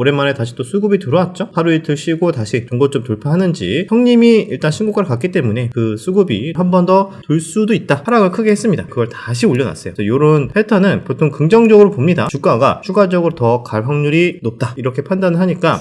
오랜만에 다시 또 수급이 들어왔죠. 하루 이틀 쉬고 다시 종고점 돌파하는지 형님이 일단 신고가를 갔기 때문에 그 수급이 한 번 더 돌 수도 있다. 하락을 크게 했습니다. 그걸 다시 올려놨어요. 이런 패턴은 보통 긍정적으로 봅니다. 주가가 추가적으로 더 갈 확률이 높다. 이렇게 판단을 하니까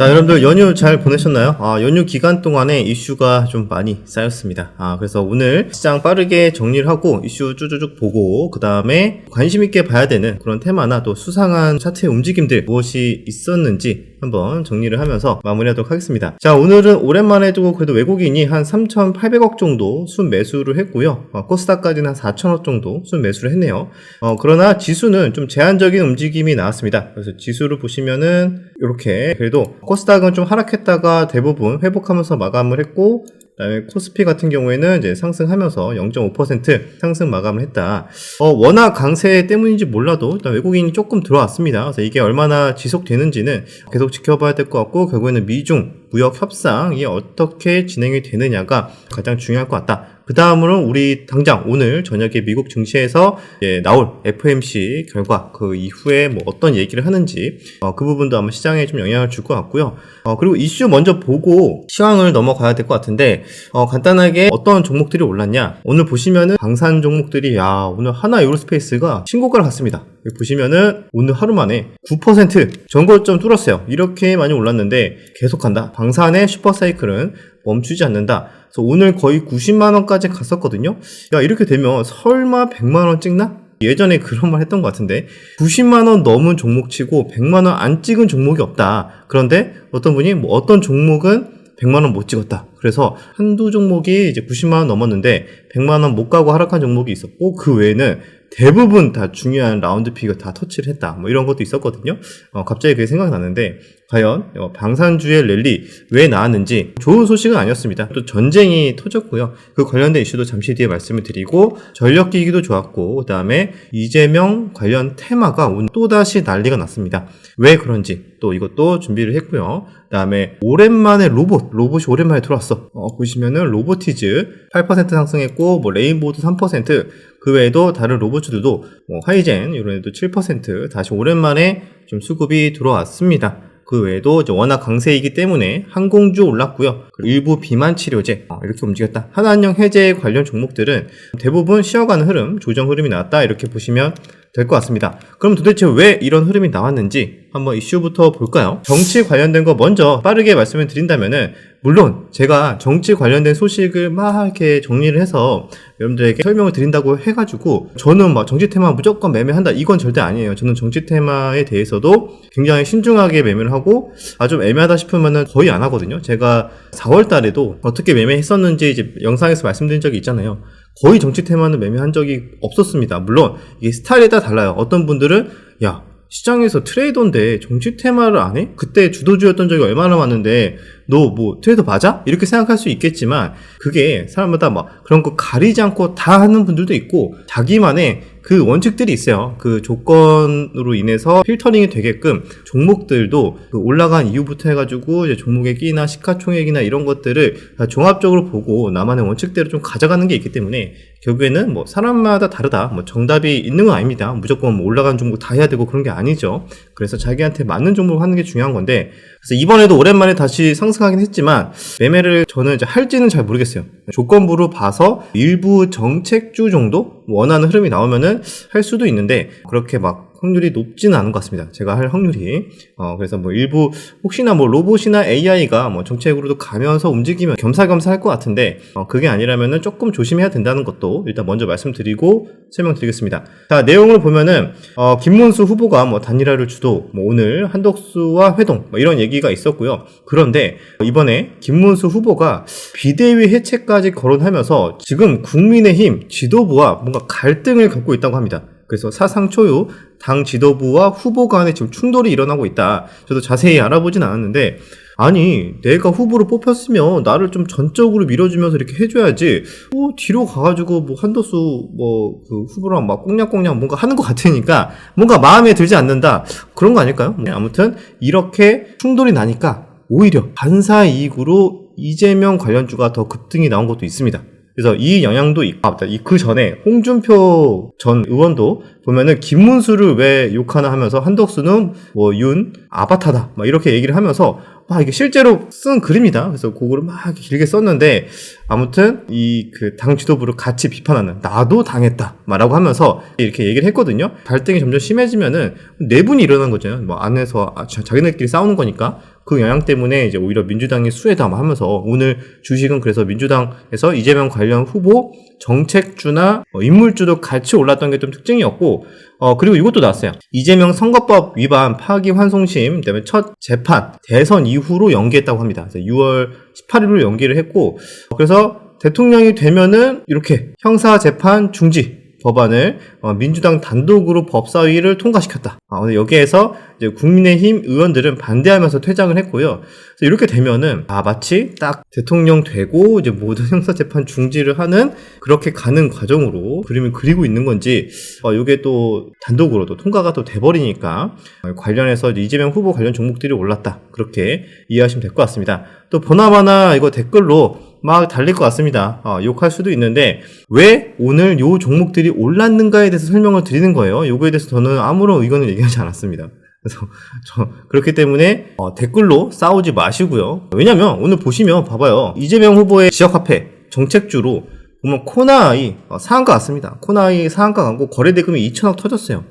자, 여러분들 연휴 잘 보내셨나요? 아, 연휴 기간 동안에 이슈가 좀 많이 쌓였습니다. 아, 그래서 오늘 시장 빠르게 정리를 하고 이슈 쭈쭈쭉 보고, 그 다음에 관심 있게 봐야 되는 그런 테마나 또 수상한 차트의 움직임들 무엇이 있었는지 한번 정리를 하면서 마무리하도록 하겠습니다. 자, 오늘은 오랜만에 도 그래도 외국인이 한 3,800억 정도 순 매수를 했고요. 어, 코스닥까지는 한 4,000억 정도 순 매수를 했네요. 어, 그러나 지수는 좀 제한적인 움직임이 나왔습니다. 그래서 지수를 보시면은 이렇게 그래도 코스닥은 좀 하락했다가 대부분 회복하면서 마감을 했고 그다음에 코스피 같은 경우에는 이제 상승하면서 0.5% 상승 마감을 했다. 어, 워낙 강세 때문인지 몰라도 일단 외국인이 조금 들어왔습니다. 그래서 이게 얼마나 지속되는지는 계속 지켜봐야 될 것 같고 결국에는 미중 무역 협상이 어떻게 진행이 되느냐가 가장 중요할 것 같다. 그 다음으로 우리 당장 오늘 저녁에 미국 증시에서 나올 FMC 결과 그 이후에 뭐 어떤 얘기를 하는지 어, 그 부분도 아마 시장에 좀 영향을 줄 것 같고요. 어, 그리고 이슈 먼저 보고 시황을 넘어가야 될 것 같은데 어, 간단하게 어떤 종목들이 올랐냐 오늘 보시면은 방산 종목들이 야 오늘 하나 유로스페이스가 신고가를 갔습니다. 보시면은 오늘 하루 만에 9% 전고점 뚫었어요. 이렇게 많이 올랐는데 계속 간다. 방산의 슈퍼사이클은 멈추지 않는다. 그래서 오늘 거의 90만 원까지 갔었거든요. 야 이렇게 되면 설마 100만 원 찍나? 예전에 그런 말 했던 것 같은데 90만 원 넘은 종목 치고 100만 원 안 찍은 종목이 없다. 그런데 어떤 분이 뭐 어떤 종목은 100만 원 못 찍었다. 그래서 한두 종목이 이제 90만 원 넘었는데 100만 원 못 가고 하락한 종목이 있었고 그 외에는 대부분 다 중요한 라운드 픽을 다 터치를 했다. 뭐 이런 것도 있었거든요. 어, 갑자기 그게 생각이 났는데 과연 어, 방산주의 랠리 왜 나왔는지 좋은 소식은 아니었습니다. 또 전쟁이 터졌고요. 그 관련된 이슈도 잠시 뒤에 말씀을 드리고 전력기기도 좋았고 그 다음에 이재명 관련 테마가 또다시 난리가 났습니다. 왜 그런지 또 이것도 준비를 했고요. 그 다음에 오랜만에 로봇, 로봇이 오랜만에 들어왔어. 어, 보시면은 로보티즈 8% 상승했고 뭐 레인보우도 3% 그 외에도 다른 로봇들도 뭐 하이젠 이런 애도 7% 다시 오랜만에 좀 수급이 들어왔습니다. 그 외에도 워낙 강세이기 때문에 항공주 올랐고요. 일부 비만 치료제 어, 이렇게 움직였다. 하나은행 해제 관련 종목들은 대부분 쉬어가는 흐름, 조정 흐름이 나왔다 이렇게 보시면 될 것 같습니다. 그럼 도대체 왜 이런 흐름이 나왔는지 한번 이슈부터 볼까요? 정치 관련된 거 먼저 빠르게 말씀을 드린다면은 물론 제가 정치 관련된 소식을 막 이렇게 정리를 해서 여러분들에게 설명을 드린다고 해가지고 저는 막 정치 테마 무조건 매매한다 이건 절대 아니에요. 저는 정치 테마에 대해서도 굉장히 신중하게 매매를 하고 아 좀 애매하다 싶으면은 거의 안 하거든요. 제가 4월 달에도 어떻게 매매했었는지 이제 영상에서 말씀드린 적이 있잖아요. 거의 정치 테마는 매매한 적이 없었습니다. 물론 이게 스타일에 따라 달라요. 어떤 분들은 야 시장에서 트레이더인데 정치 테마를 안 해? 그때 주도주였던 적이 얼마나 많은데 너 뭐 트레이더 맞아? 이렇게 생각할 수 있겠지만 그게 사람마다 막 그런 거 가리지 않고 다 하는 분들도 있고 자기만의 그 원칙들이 있어요. 그 조건으로 인해서 필터링이 되게끔 종목들도 그 올라간 이후부터 해가지고 이제 종목의 끼나 시가총액이나 이런 것들을 종합적으로 보고 나만의 원칙대로 좀 가져가는 게 있기 때문에 결국에는 뭐 사람마다 다르다. 뭐 정답이 있는 건 아닙니다. 무조건 뭐 올라간 종목 다 해야 되고 그런 게 아니죠. 그래서 자기한테 맞는 종목 하는 게 중요한 건데 그래서 이번에도 오랜만에 다시 상승 하긴 했지만 매매를 저는 이제 할지는 잘 모르겠어요. 조건부로 봐서 일부 정책주 정도 원하는 흐름이 나오면은 할 수도 있는데 그렇게 막 확률이 높지는 않은 것 같습니다. 제가 할 확률이. 어, 그래서 뭐 일부 혹시나 뭐 로봇이나 AI가 뭐 정책으로도 가면서 움직이면 겸사겸사 할 것 같은데 어, 그게 아니라면은 조금 조심해야 된다는 것도 일단 먼저 말씀드리고 설명드리겠습니다. 자, 내용을 보면은 어, 김문수 후보가 뭐 단일화를 주도 뭐 오늘 한덕수와 회동 뭐 이런 얘기가 있었고요. 그런데 이번에 김문수 후보가 비대위 해체까지 거론하면서 지금 국민의힘 지도부와 뭔가 갈등을 겪고 있다고 합니다. 그래서 사상 초유 당 지도부와 후보 간에 지금 충돌이 일어나고 있다. 저도 자세히 알아보진 않았는데 아니 내가 후보로 뽑혔으면 나를 좀 전적으로 밀어주면서 이렇게 해줘야지 뭐 뒤로 가가지고 뭐 한도수 뭐 그 후보랑 막 꽁냥꽁냥 뭔가 하는 것 같으니까 뭔가 마음에 들지 않는다 그런 거 아닐까요? 네, 아무튼 이렇게 충돌이 나니까 오히려 반사 이익으로 이재명 관련주가 더 급등이 나온 것도 있습니다. 그래서 이 영향도 있고, 아, 그 전에 홍준표 전 의원도 보면은 김문수를 왜 욕하나 하면서 한덕수는 뭐 윤 아바타다 막 이렇게 얘기를 하면서 막 이게 실제로 쓴 글입니다. 그래서 그거를 막 길게 썼는데 아무튼 이 그 당 지도부를 같이 비판하는 나도 당했다 말라고 하면서 이렇게 얘기를 했거든요. 갈등이 점점 심해지면은 내분이 일어난 거죠. 뭐 안에서 아, 자- 자기네끼리 싸우는 거니까 그 영향 때문에 이제 오히려 민주당이 수혜담하면서 오늘 주식은 그래서 민주당에서 이재명 관련 후보 정책주나 어, 인물주도 같이 올랐던 게 좀 특징이었고 어 그리고 이것도 나왔어요. 이재명 선거법 위반 파기 환송심 그다음에 첫 재판 대선 이후로 연기했다고 합니다. 그래서 6월 18일로 연기를 했고 그래서 대통령이 되면은 이렇게 형사 재판 중지 법안을 어, 민주당 단독으로 법사위를 통과시켰다. 아, 여기에서 국민의힘 의원들은 반대하면서 퇴장을 했고요. 이렇게 되면은 아 마치 딱 대통령 되고 이제 모든 형사 재판 중지를 하는 그렇게 가는 과정으로 그림을 그리고 있는 건지 어, 이게 또 단독으로도 통과가 또 돼버리니까 어, 관련해서 이재명 후보 관련 종목들이 올랐다. 그렇게 이해하시면 될 것 같습니다. 또 보나마나 이거 댓글로 막 달릴 것 같습니다. 어, 욕할 수도 있는데 왜 오늘 요 종목들이 올랐는가에 대해서 설명을 드리는 거예요. 요거에 대해서 저는 아무런 의견을 얘기하지 않았습니다. 그래서 저 그렇기 때문에 어, 댓글로 싸우지 마시고요. 왜냐면 오늘 보시면 봐봐요. 이재명 후보의 지역화폐 정책주로 보면 코나이 어, 상한가 같습니다. 코나이 상한가 가고 거래 대금이 2천억 터졌어요.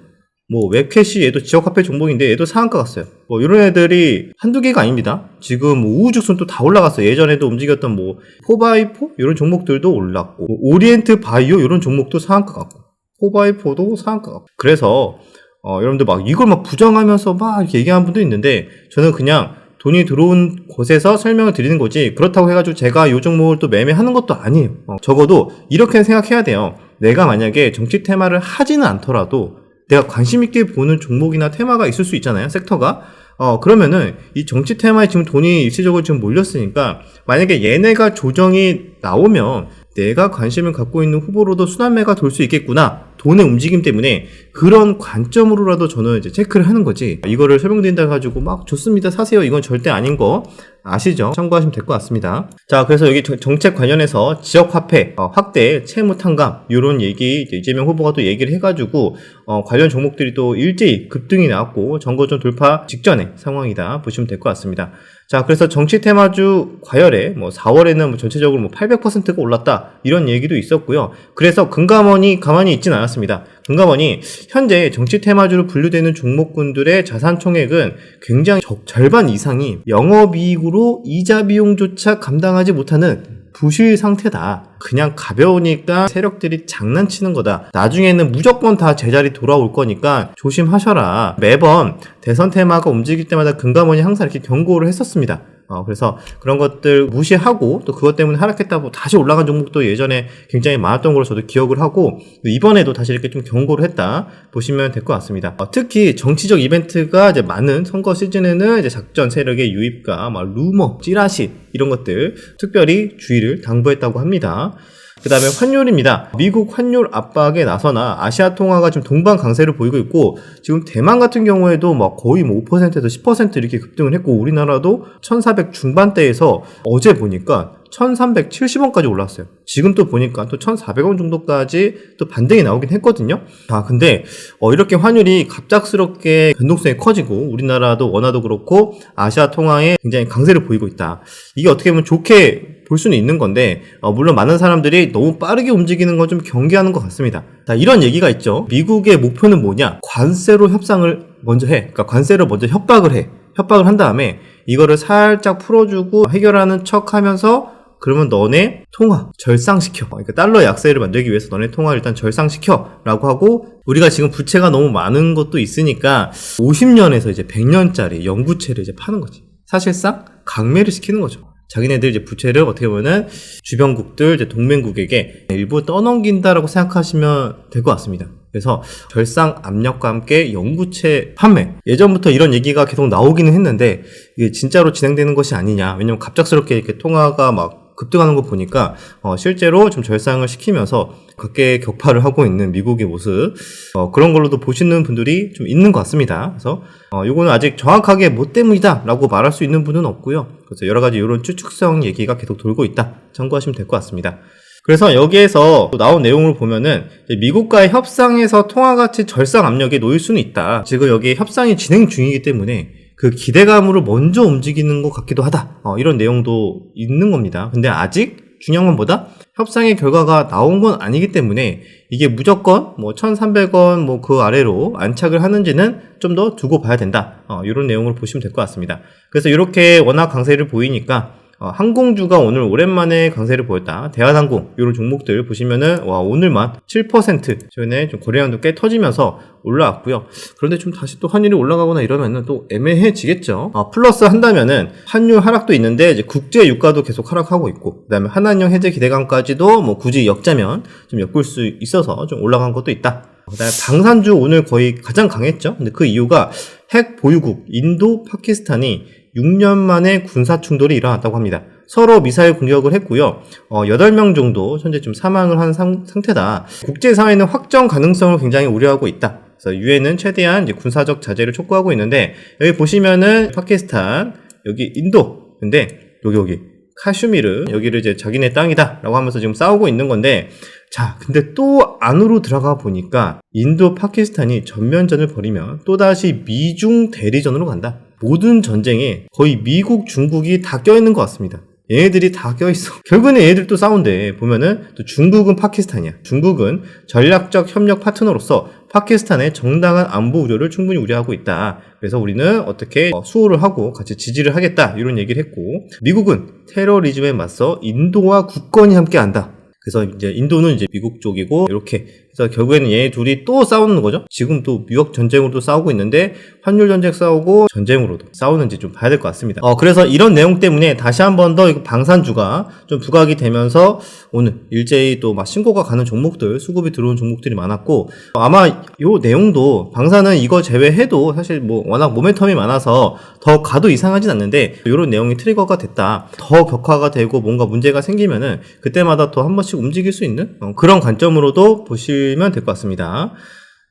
뭐 웹캐시 얘도 지역 화폐 종목인데 얘도 상한가 갔어요. 뭐 이런 애들이 한두 개가 아닙니다. 지금 뭐 우후죽순 또 다 올라갔어요. 예전에도 움직였던 뭐 포바이포 이런 종목들도 올랐고 뭐 오리엔트 바이오 이런 종목도 상한가 갔고 포바이포도 상한가 갔고 그래서 어, 여러분들 막 이걸 막 부정하면서 막 이렇게 얘기하는 분도 있는데 저는 그냥 돈이 들어온 곳에서 설명을 드리는 거지 그렇다고 해가지고 제가 이 종목을 또 매매하는 것도 아니에요. 어, 적어도 이렇게 생각해야 돼요. 내가 만약에 정치 테마를 하지는 않더라도 내가 관심 있게 보는 종목이나 테마가 있을 수 있잖아요. 섹터가. 어, 그러면은 이 정치 테마에 지금 돈이 일시적으로 지금 몰렸으니까 만약에 얘네가 조정이 나오면 내가 관심을 갖고 있는 후보로도 순환매가 돌 수 있겠구나. 돈의 움직임 때문에 그런 관점으로라도 저는 이제 체크를 하는 거지. 이거를 설명드린다 가지고 막 좋습니다. 사세요. 이건 절대 아닌 거 아시죠? 참고하시면 될 것 같습니다. 자, 그래서 여기 정- 정책 관련해서 지역 화폐 어, 확대, 채무 탕감 이런 얘기 이재명 후보가 또 얘기를 해가지고 어, 관련 종목들이 또 일제히 급등이 나왔고 정거점 돌파 직전의 상황이다 보시면 될 것 같습니다. 자, 그래서 정치 테마주 과열에 뭐 4월에는 뭐 전체적으로 뭐 800%가 올랐다 이런 얘기도 있었고요. 그래서 금감원이 가만히 있진 않았 습니다. 금감원이 현재 정치 테마주로 분류되는 종목군들의 자산 총액은 굉장히 적- 절반 이상이 영업이익으로 이자 비용조차 감당하지 못하는 부실 상태다. 그냥 가벼우니까 세력들이 장난치는 거다. 나중에는 무조건 다 제자리 돌아올 거니까 조심하셔라. 매번 대선 테마가 움직일 때마다 금감원이 항상 이렇게 경고를 했었습니다. 어, 그래서 그런 것들 무시하고 또 그것 때문에 하락했다고 다시 올라간 종목도 예전에 굉장히 많았던 걸로 저도 기억을 하고 이번에도 다시 이렇게 좀 경고를 했다 보시면 될 것 같습니다. 어, 특히 정치적 이벤트가 이제 많은 선거 시즌에는 이제 작전 세력의 유입과 막 루머, 찌라시 이런 것들 특별히 주의를 당부했다고 합니다. 그 다음에 환율입니다. 미국 환율 압박에 나서나 아시아 통화가 지금 동반 강세를 보이고 있고 지금 대만 같은 경우에도 막 거의 뭐 5%에서 10% 이렇게 급등을 했고 우리나라도 1400 중반대에서 어제 보니까 1370원까지 올랐어요. 지금 또 보니까 또 1400원 정도까지 또 반등이 나오긴 했거든요. 아, 근데 어, 이렇게 환율이 갑작스럽게 변동성이 커지고 우리나라도 원화도 그렇고 아시아 통화에 굉장히 강세를 보이고 있다. 이게 어떻게 보면 좋게 볼 수는 있는 건데 어, 물론 많은 사람들이 너무 빠르게 움직이는 건 좀 경계하는 것 같습니다. 자, 이런 얘기가 있죠. 미국의 목표는 뭐냐? 관세로 협상을 먼저 해. 그러니까 관세로 먼저 협박을 해. 협박을 한 다음에 이거를 살짝 풀어주고 해결하는 척하면서 그러면 너네 통화 절상시켜. 그러니까 달러 약세를 만들기 위해서 너네 통화 일단 절상시켜 라고 하고 우리가 지금 부채가 너무 많은 것도 있으니까 50년에서 이제 100년짜리 영부채를 이제 파는 거지. 사실상 강매를 시키는 거죠. 자기네들 이제 부채를 어떻게 보면은 주변국들 이제 동맹국에게 일부 떠넘긴다라고 생각하시면 될 것 같습니다. 그래서 절상 압력과 함께 영구채 판매 예전부터 이런 얘기가 계속 나오기는 했는데 이게 진짜로 진행되는 것이 아니냐 왜냐면 갑작스럽게 이렇게 통화가 막 급등하는 거 보니까 어, 실제로 좀 절상을 시키면서 각계 격파를 하고 있는 미국의 모습 어, 그런 걸로도 보시는 분들이 좀 있는 것 같습니다. 그래서 어, 이거는 아직 정확하게 뭐 때문이다라고 말할 수 있는 분은 없고요. 그래서 여러 가지 이런 추측성 얘기가 계속 돌고 있다 참고하시면 될 것 같습니다. 그래서 여기에서 또 나온 내용을 보면은 미국과의 협상에서 통화 가치 절상 압력에 놓일 수는 있다. 지금 여기 협상이 진행 중이기 때문에 그 기대감으로 먼저 움직이는 것 같기도 하다. 어, 이런 내용도 있는 겁니다. 근데 아직 중요한 건 뭐다? 협상의 결과가 나온 건 아니기 때문에 이게 무조건 뭐 1,300원 뭐 그 아래로 안착을 하는지는 좀 더 두고 봐야 된다. 어, 이런 내용으로 보시면 될 것 같습니다. 그래서 이렇게 워낙 강세를 보이니까 어, 항공주가 오늘 오랜만에 강세를 보였다. 대한항공 이런 종목들 보시면은 와 오늘만 7% 전에 좀 거래량도 꽤 터지면서 올라왔고요. 그런데 좀 다시 또 환율이 올라가거나 이러면은 또 애매해지겠죠. 아, 플러스 한다면은 환율 하락도 있는데 이제 국제 유가도 계속 하락하고 있고 그다음에 한한령 해제 기대감까지도 뭐 굳이 역자면 좀 엮을 수 있어서 좀 올라간 것도 있다. 그다음에 방산주 오늘 거의 가장 강했죠. 근데 그 이유가 핵 보유국 인도, 파키스탄이 6년 만에 군사 충돌이 일어났다고 합니다. 서로 미사일 공격을 했고요. 어, 8명 정도 현재 좀 사망을 한 상, 상태다. 국제사회는 확정 가능성을 굉장히 우려하고 있다. 그래서 유엔은 최대한 군사적 자제를 촉구하고 있는데 여기 보시면은 파키스탄, 여기 인도, 근데 여기 여기 카슈미르 여기를 이제 자기네 땅이다라고 하면서 지금 싸우고 있는 건데 자, 근데 또 안으로 들어가 보니까 인도, 파키스탄이 전면전을 벌이면 또다시 미중 대리전으로 간다. 모든 전쟁에 거의 미국, 중국이 다 껴있는 것 같습니다. 얘네들이 다 껴있어. 결국에는 얘네들 또 싸운대. 보면은 또 중국은 파키스탄이야. 중국은 전략적 협력 파트너로서 파키스탄의 정당한 안보 우려를 충분히 우려하고 있다. 그래서 우리는 어떻게 어, 수호를 하고 같이 지지를 하겠다. 이런 얘기를 했고, 미국은 테러리즘에 맞서 인도와 국권이 함께한다. 그래서 이제 인도는 이제 미국 쪽이고 이렇게 그래서 결국에는 얘 둘이 또 싸우는 거죠. 지금 또 무역 전쟁으로도 싸우고 있는데 환율 전쟁 싸우고 전쟁으로도 싸우는지 좀 봐야 될 것 같습니다. 어 그래서 이런 내용 때문에 다시 한 번 더 방산주가 좀 부각이 되면서 오늘 일제히 또 막 신고가 가는 종목들 수급이 들어온 종목들이 많았고 아마 요 내용도 방산은 이거 제외해도 사실 뭐 워낙 모멘텀이 많아서 더 가도 이상하진 않는데 이런 내용이 트리거가 됐다. 더 격화가 되고 뭔가 문제가 생기면은 그때마다 또 한 번씩 움직일 수 있는 어, 그런 관점으로도 보 시면 될 것 같습니다.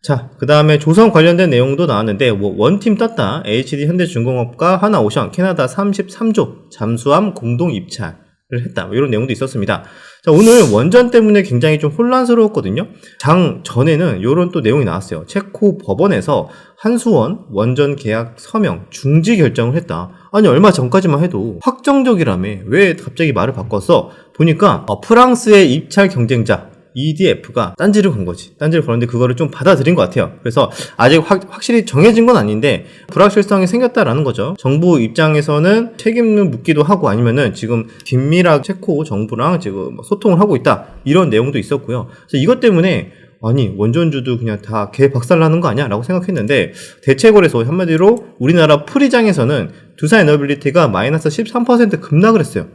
자, 그 다음에 조선 관련된 내용도 나왔는데, 뭐, 원팀 떴다. HD 현대중공업과 하나오션, 캐나다 33조 잠수함 공동 입찰을 했다. 뭐 이런 내용도 있었습니다. 자, 오늘 원전 때문에 굉장히 좀 혼란스러웠거든요. 장 전에는 이런 또 내용이 나왔어요. 체코 법원에서 한수원 원전 계약 서명 중지 결정을 했다. 아니, 얼마 전까지만 해도 확정적이라며 왜 갑자기 말을 바꿨어? 보니까 어, 프랑스의 입찰 경쟁자 EDF가 딴지를 건 거지. 딴지를 거는데 그거를 좀 받아들인 것 같아요. 그래서 아직 확, 확실히 정해진 건 아닌데 불확실성이 생겼다라는 거죠. 정부 입장에서는 책임을 묻기도 하고 아니면은 지금 긴밀하게 체코 정부랑 지금 뭐 소통을 하고 있다. 이런 내용도 있었고요. 그래서 이것 때문에 아니 원전주도 그냥 다 개 박살나는 거 아니야? 라고 생각했는데 대체거래소 한마디로 우리나라 프리장에서는 두산 에너빌리티가 마이너스 13% 급락을 했어요.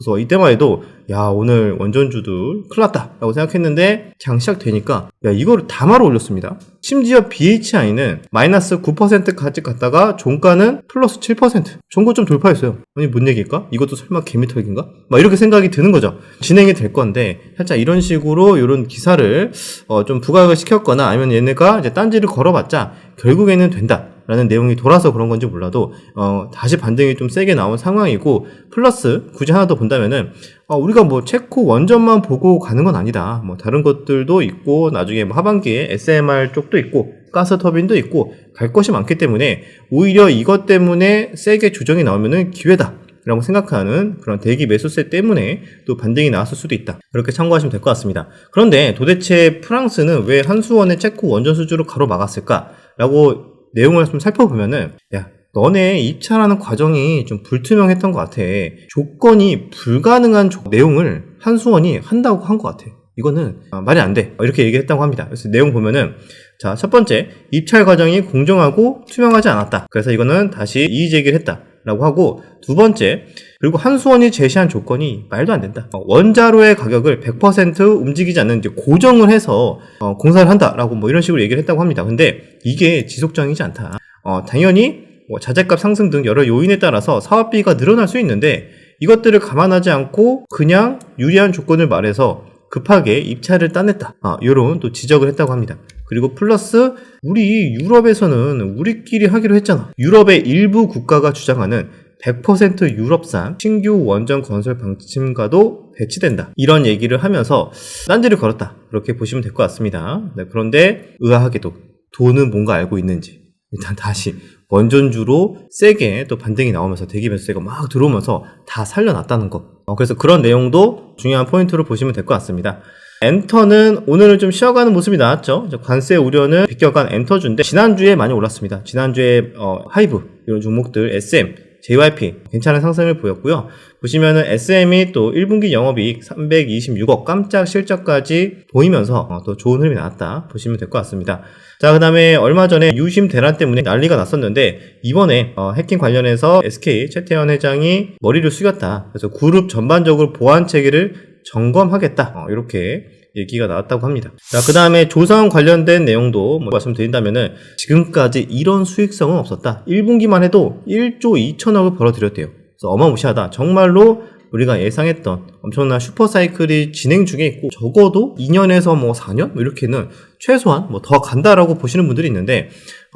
그래서 이때만 해도 야 오늘 원전주들 큰일 났다 라고 생각했는데 장 시작되니까 야 이거를 다 말아 올렸습니다. 심지어 BHI는 마이너스 9%까지 갔다가 종가는 플러스 7% 종고점 돌파했어요. 아니 뭔 얘기일까? 이것도 설마 개미털기인가? 막 이렇게 생각이 드는 거죠. 진행이 될 건데 살짝 이런 식으로 이런 기사를 어, 좀 부각을 시켰거나 아니면 얘네가 이제 딴지를 걸어봤자 결국에는 된다 라는 내용이 돌아서 그런 건지 몰라도 어, 다시 반등이 좀 세게 나온 상황이고 플러스 굳이 하나 더 본다면은 어, 우리가 뭐 체코 원전만 보고 가는 건 아니다. 뭐 다른 것들도 있고 나중에 뭐 하반기에 SMR 쪽도 있고 가스 터빈도 있고 갈 것이 많기 때문에 오히려 이것 때문에 세게 조정이 나오면은 기회다. 라고 생각하는 그런 대기 매수세 때문에 또 반등이 나왔을 수도 있다. 그렇게 참고하시면 될 것 같습니다. 그런데 도대체 프랑스는 왜 한수원의 체코 원전 수주를 가로막았을까? 라고 내용을 좀 살펴보면은 야 너네 입찰하는 과정이 좀 불투명했던 것 같아. 조건이 불가능한 조- 내용을 한수원이 한다고 한 것 같아. 이거는 아, 말이 안 돼. 이렇게 얘기했다고 합니다. 그래서 내용 보면은 자, 첫 번째, 입찰 과정이 공정하고 투명하지 않았다. 그래서 이거는 다시 이의 제기를 했다. 라고 하고, 두 번째, 그리고 한수원이 제시한 조건이 말도 안 된다. 어, 원자로의 가격을 100% 움직이지 않는 고정을 해서 어, 공사를 한다라고 뭐 이런 식으로 얘기를 했다고 합니다. 근데 이게 지속적이지 않다. 어, 당연히 뭐 자재값 상승 등 여러 요인에 따라서 사업비가 늘어날 수 있는데 이것들을 감안하지 않고 그냥 유리한 조건을 말해서 급하게 입찰을 따냈다. 아, 이런 또 지적을 했다고 합니다. 그리고 플러스 우리 유럽에서는 우리끼리 하기로 했잖아. 유럽의 일부 국가가 주장하는 100% 유럽산 신규 원전 건설 방침과도 배치된다. 이런 얘기를 하면서 딴지를 걸었다. 그렇게 보시면 될 것 같습니다. 네, 그런데 의아하게도 돈은 뭔가 알고 있는지 일단 다시 원전주로 세게 또 반등이 나오면서 대기 매수세가 막 들어오면서 다 살려놨다는 거. 어, 그래서 그런 내용도 중요한 포인트로 보시면 될 것 같습니다. 엔터는 오늘은 좀 쉬어가는 모습이 나왔죠. 관세 우려는 비껴간 엔터주인데 지난주에 많이 올랐습니다. 지난주에 어, 하이브 이런 종목들 SM, JYP 괜찮은 상승을 보였고요. 보시면은 SM이 또 1분기 영업이익 326억 깜짝 실적까지 보이면서 어, 또 좋은 흐름이 나왔다 보시면 될 것 같습니다. 자, 그 다음에 얼마 전에 유심 대란 때문에 난리가 났었는데, 이번에 어, 해킹 관련해서 SK 최태원 회장이 머리를 숙였다. 그래서 그룹 전반적으로 보안 체계를 점검하겠다. 어, 이렇게 얘기가 나왔다고 합니다. 자, 그 다음에 조성 관련된 내용도 뭐 말씀드린다면은 지금까지 이런 수익성은 없었다. 1분기만 해도 1조 2천억을 벌어들였대요. 그래서 어마무시하다. 정말로 우리가 예상했던 엄청난 슈퍼사이클이 진행 중에 있고 적어도 2년에서 뭐 4년 뭐 이렇게는 최소한 뭐 더 간다라고 보시는 분들이 있는데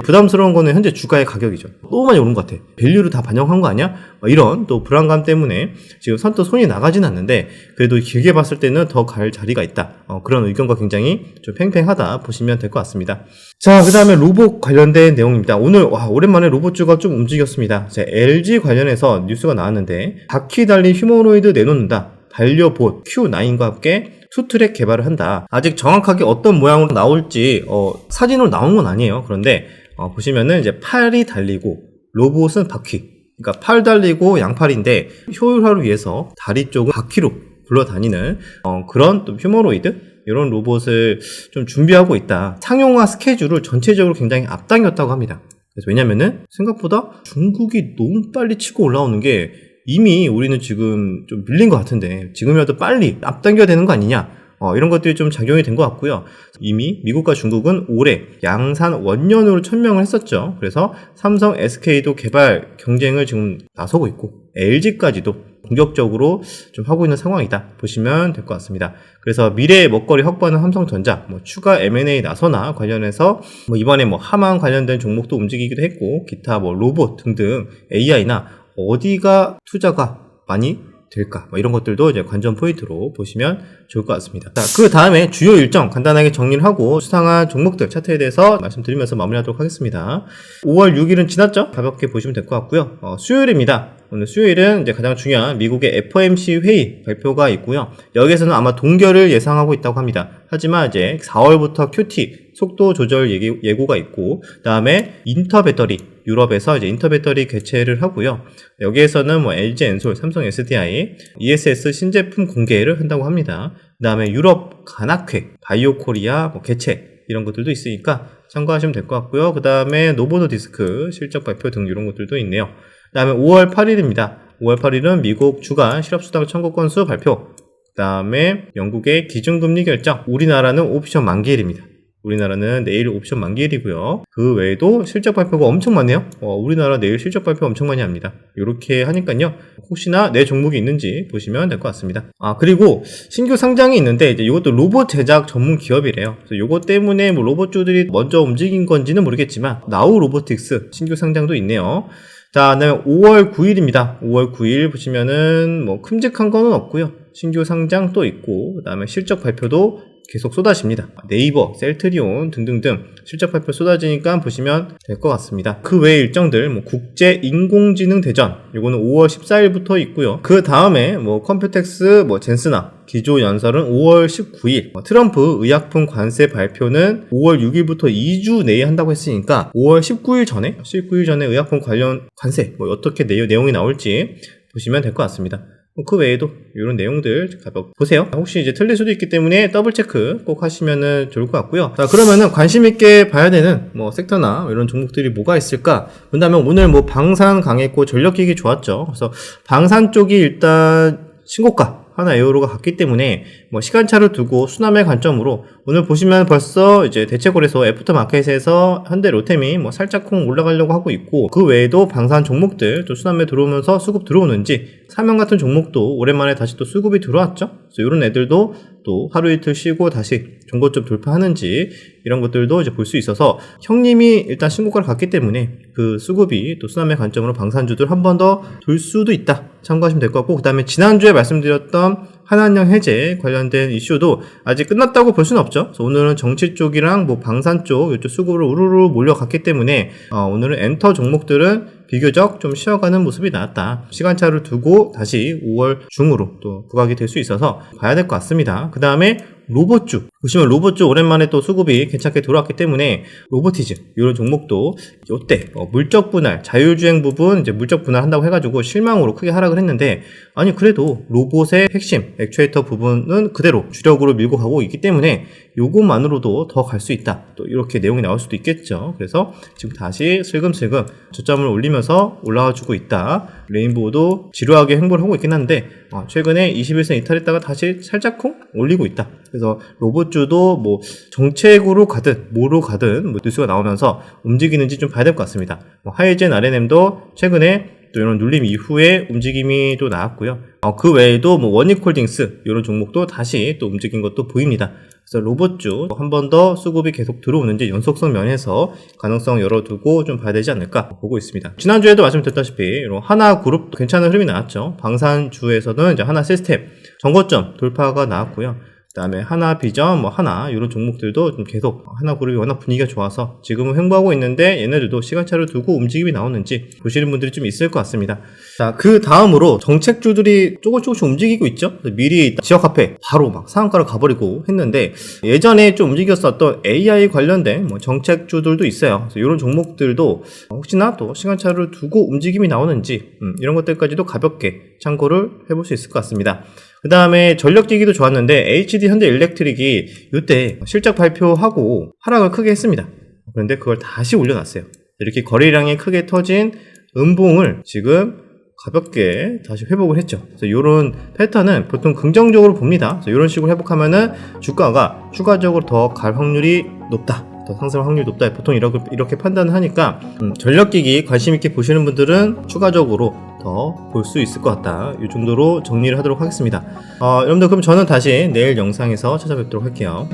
부담스러운 거는 현재 주가의 가격이죠. 너무 많이 오른 것 같아. 밸류를 다 반영한 거 아니야? 뭐 이런 또 불안감 때문에 지금 선뜻 손이 나가진 않는데 그래도 길게 봤을 때는 더 갈 자리가 있다. 어, 그런 의견과 굉장히 좀 팽팽하다 보시면 될 것 같습니다. 자, 그 다음에 로봇 관련된 내용입니다. 오늘 와 오랜만에 로봇주가 좀 움직였습니다. 자, LG 관련해서 뉴스가 나왔는데 바퀴 달린 휴머노이드 내놓는다. 반려봇 Q9과 함께 투트랙 개발을 한다. 아직 정확하게 어떤 모양으로 나올지 어, 사진으로 나온 건 아니에요. 그런데 어, 보시면은 이제 팔이 달리고 로봇은 바퀴. 그러니까 팔 달리고 양팔인데 효율화를 위해서 다리 쪽은 바퀴로 굴러다니는 어, 그런 또 휴머노이드 이런 로봇을 좀 준비하고 있다. 상용화 스케줄을 전체적으로 굉장히 앞당겼다고 합니다. 그래서 왜냐면은 생각보다 중국이 너무 빨리 치고 올라오는 게 이미 우리는 지금 좀 밀린 것 같은데 지금이라도 빨리 앞당겨야 되는 거 아니냐 어, 이런 것들이 좀 작용이 된 것 같고요. 이미 미국과 중국은 올해 양산 원년으로 천명을 했었죠. 그래서 삼성, SK도 개발 경쟁을 지금 나서고 있고 LG까지도 공격적으로 좀 하고 있는 상황이다 보시면 될 것 같습니다. 그래서 미래의 먹거리 확보하는 삼성전자, 뭐 추가 M&A 나서나 관련해서 뭐 이번에 뭐 하만 관련된 종목도 움직이기도 했고 기타 뭐 로봇 등등 AI나 어디가 투자가 많이 될까? 뭐 이런 것들도 이제 관전 포인트로 보시면 좋을 것 같습니다. 자, 그 다음에 주요 일정 간단하게 정리를 하고 수상한 종목들 차트에 대해서 말씀드리면서 마무리하도록 하겠습니다. 5월 6일은 지났죠? 가볍게 보시면 될 것 같고요. 어, 수요일입니다. 오늘 수요일은 이제 가장 중요한 미국의 FOMC 회의 발표가 있고요. 여기에서는 아마 동결을 예상하고 있다고 합니다. 하지만 이제 4월부터 QT 속도 조절 예고가 있고, 다음에 인터 배터리 유럽에서 이제 인터 배터리 개최를 하고요. 여기에서는 뭐 LG 엔솔, 삼성 SDI, ESS 신제품 공개를 한다고 합니다. 그 다음에 유럽 간학회, 바이오 코리아 뭐 개최 이런 것들도 있으니까 참고하시면 될 것 같고요. 그 다음에 노보노 디스크 실적 발표 등 이런 것들도 있네요. 그 다음에 5월 8일입니다. 5월 8일은 미국 주간 실업수당 청구 건수 발표. 그 다음에 영국의 기준금리 결정. 우리나라는 옵션 만기일입니다. 우리나라는 내일 옵션 만기일이고요. 그 외에도 실적 발표가 엄청 많네요. 어, 우리나라 내일 실적 발표 엄청 많이 합니다. 이렇게 하니까요. 혹시나 내 종목이 있는지 보시면 될 것 같습니다. 아 그리고 신규 상장이 있는데 이제 이것도 로봇 제작 전문 기업이래요. 그래서 이것 때문에 뭐 로봇주들이 먼저 움직인 건지는 모르겠지만 나우 로보틱스 신규 상장도 있네요. 자, 그다음에 5월 9일입니다. 5월 9일 보시면은 뭐 큼직한 거는 없고요. 신규 상장 또 있고 그다음에 실적 발표도 계속 쏟아집니다. 네이버, 셀트리온 등등등 실적 발표 쏟아지니까 보시면 될 것 같습니다. 그 외의 일정들 뭐 국제 인공지능 대전 이거는 5월 14일부터 있고요. 그 다음에 뭐 컴퓨텍스, 뭐 젠스나 기조 연설은 5월 19일, 뭐 트럼프 의약품 관세 발표는 5월 6일부터 2주 내에 한다고 했으니까 5월 19일 전에 19일 전에 의약품 관련 관세 뭐 어떻게 내용, 내용이 나올지 보시면 될 것 같습니다. 뭐그 외에도 이런 내용들 가볍게 보세요. 혹시 이제 틀릴 수도 있기 때문에 더블 체크 꼭 하시면은 좋을 것 같고요. 자, 그러면은 관심 있게 봐야 되는 뭐 섹터나 이런 종목들이 뭐가 있을까? 본다면 오늘 뭐 방산 강했고 전력기기 좋았죠. 그래서 방산 쪽이 일단 신고가 하나 에어로가 갔기 때문에 뭐 시간차를 두고 수남의 관점으로 오늘 보시면 벌써 이제 대체골에서 애프터 마켓에서 현대 로템이 뭐 살짝쿵 올라가려고 하고 있고 그 외에도 방산 종목들 또 수남에 들어오면서 수급 들어오는지 사명 같은 종목도 오랜만에 다시 또 수급이 들어왔죠. 그래서 이런 애들도 또 하루 이틀 쉬고 다시 종고점 돌파하는지 이런 것들도 이제 볼 수 있어서 형님이 일단 신고가를 갔기 때문에 그 수급이 또 수남의 관점으로 방산주들 한 번 더 돌 수도 있다 참고하시면 될 것 같고 그 다음에 지난주에 말씀드렸던 한한령 해제 관련된 이슈도 아직 끝났다고 볼 수는 없죠. 그래서 오늘은 정치 쪽이랑 뭐 방산 쪽 이쪽 수급으로 우르르 몰려갔기 때문에 어, 오늘은 엔터 종목들은 비교적 좀 쉬어가는 모습이 나왔다. 시간차를 두고 다시 5월 중으로 또 부각이 될 수 있어서 봐야 될 것 같습니다. 그 다음에 로봇주 보시면 로봇주 오랜만에 또 수급이 괜찮게 돌아왔기 때문에 로보티즈 이런 종목도 이때 어, 물적 분할 자율주행 부분 이제 물적 분할한다고 해가지고 실망으로 크게 하락을 했는데 아니 그래도 로봇의 핵심 액추에이터 부분은 그대로 주력으로 밀고 가고 있기 때문에 요것만으로도 더 갈 수 있다. 또 이렇게 내용이 나올 수도 있겠죠. 그래서 지금 다시 슬금슬금 저점을 올리면서 올라와 주고 있다. 레인보우도 지루하게 행보를 하고 있긴 한데 어, 최근에 21선 이탈했다가 다시 살짝쿵 올리고 있다. 그래서 로봇주도 뭐 정책으로 가든 뭐로 가든 뭐 뉴스가 나오면서 움직이는지 좀 봐야 될 것 같습니다. 뭐 하이젠 RNM도 최근에 또 이런 눌림 이후에 움직임이 또 나왔고요. 어, 그 외에도 뭐 원익홀딩스 이런 종목도 다시 또 움직인 것도 보입니다. 그래서 로봇주 한 번 더 수급이 계속 들어오는지 연속성 면에서 가능성 열어두고 좀 봐야 되지 않을까 보고 있습니다. 지난주에도 말씀드렸다시피 이런 하나 그룹도 괜찮은 흐름이 나왔죠. 방산주에서는 이제 하나 시스템 정거점 돌파가 나왔고요. 그다음에 하나 비전, 뭐 하나 이런 종목들도 좀 계속 하나 그룹이 워낙 분위기가 좋아서 지금은 횡보하고 있는데 얘네들도 시간차를 두고 움직임이 나오는지 보시는 분들이 좀 있을 것 같습니다. 자, 그 다음으로 정책주들이 조금 조금씩 움직이고 있죠. 미리 지역 화폐 바로 막 상한가로 가버리고 했는데 예전에 좀 움직였었던 AI 관련된 뭐 정책주들도 있어요. 이런 종목들도 혹시나 또 시간차를 두고 움직임이 나오는지 음, 이런 것들까지도 가볍게 참고를 해볼 수 있을 것 같습니다. 그 다음에 전력기기도 좋았는데 HD 현대 일렉트릭이 이때 실적 발표하고 하락을 크게 했습니다. 그런데 그걸 다시 올려놨어요. 이렇게 거래량이 크게 터진 음봉을 지금 가볍게 다시 회복을 했죠. 그래서 이런 패턴은 보통 긍정적으로 봅니다. 이런 식으로 회복하면은 주가가 추가적으로 더 갈 확률이 높다. 더 상승할 확률이 높다. 보통 이렇게, 이렇게 판단을 하니까 음, 전력기기 관심 있게 보시는 분들은 추가적으로 더 볼 수 있을 것 같다. 이 정도로 정리를 하도록 하겠습니다. 어, 여러분들 그럼 저는 다시 내일 영상에서 찾아뵙도록 할게요.